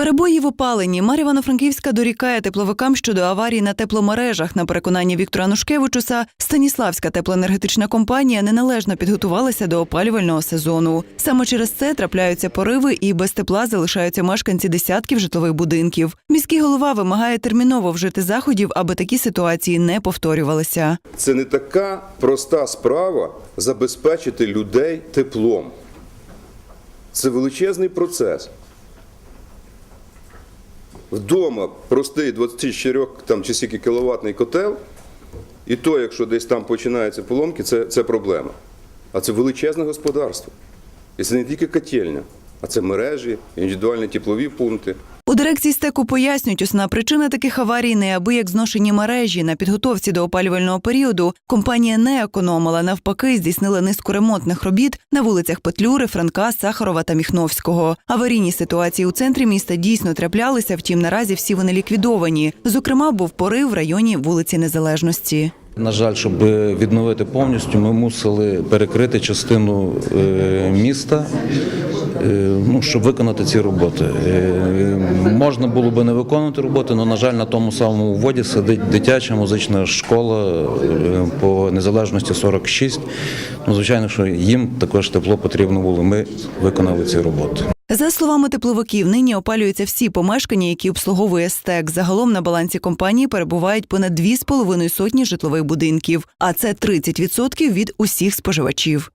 Перебої в опаленні Мар Івано-Франківська дорікає тепловикам щодо аварій на тепломережах. На переконання Віктора Нушкевичуса, Станіславська теплоенергетична компанія неналежно підготувалася до опалювального сезону. Саме через це трапляються пориви і без тепла залишаються мешканці десятків житлових будинків. Міський голова вимагає терміново вжити заходів, аби такі ситуації не повторювалися. Це не така проста справа забезпечити людей теплом. Це величезний процес. Вдома простий 24 там, чи скільки кіловатний котел, і то, якщо десь там починаються поломки, це, це проблема. А це величезне господарство. І це не тільки котельня, а це мережі, індивідуальні теплові пункти. У дирекції стеку пояснюють, основна причина таких аварій неабияк зношені мережі. На підготовці до опалювального періоду компанія не економила, навпаки, здійснила низку ремонтних робіт на вулицях Петлюри, Франка, Сахарова та Міхновського. Аварійні ситуації у центрі міста дійсно траплялися, втім наразі всі вони ліквідовані. Зокрема, був порив в районі вулиці Незалежності. На жаль, щоб відновити повністю, ми мусили перекрити частину е, міста, е, ну, щоб виконати ці роботи. Е, Можна було би не виконувати роботи, але, на жаль, на тому самому вводі сидить дитяча музична школа е, по незалежності 46. Ну, звичайно, що їм також тепло потрібно було. Ми виконали ці роботи. За словами тепловиків, нині опалюються всі помешкання, які обслуговує стек. Загалом на балансі компанії перебувають понад 2,5 сотні житлових будинків, а це 30% від усіх споживачів.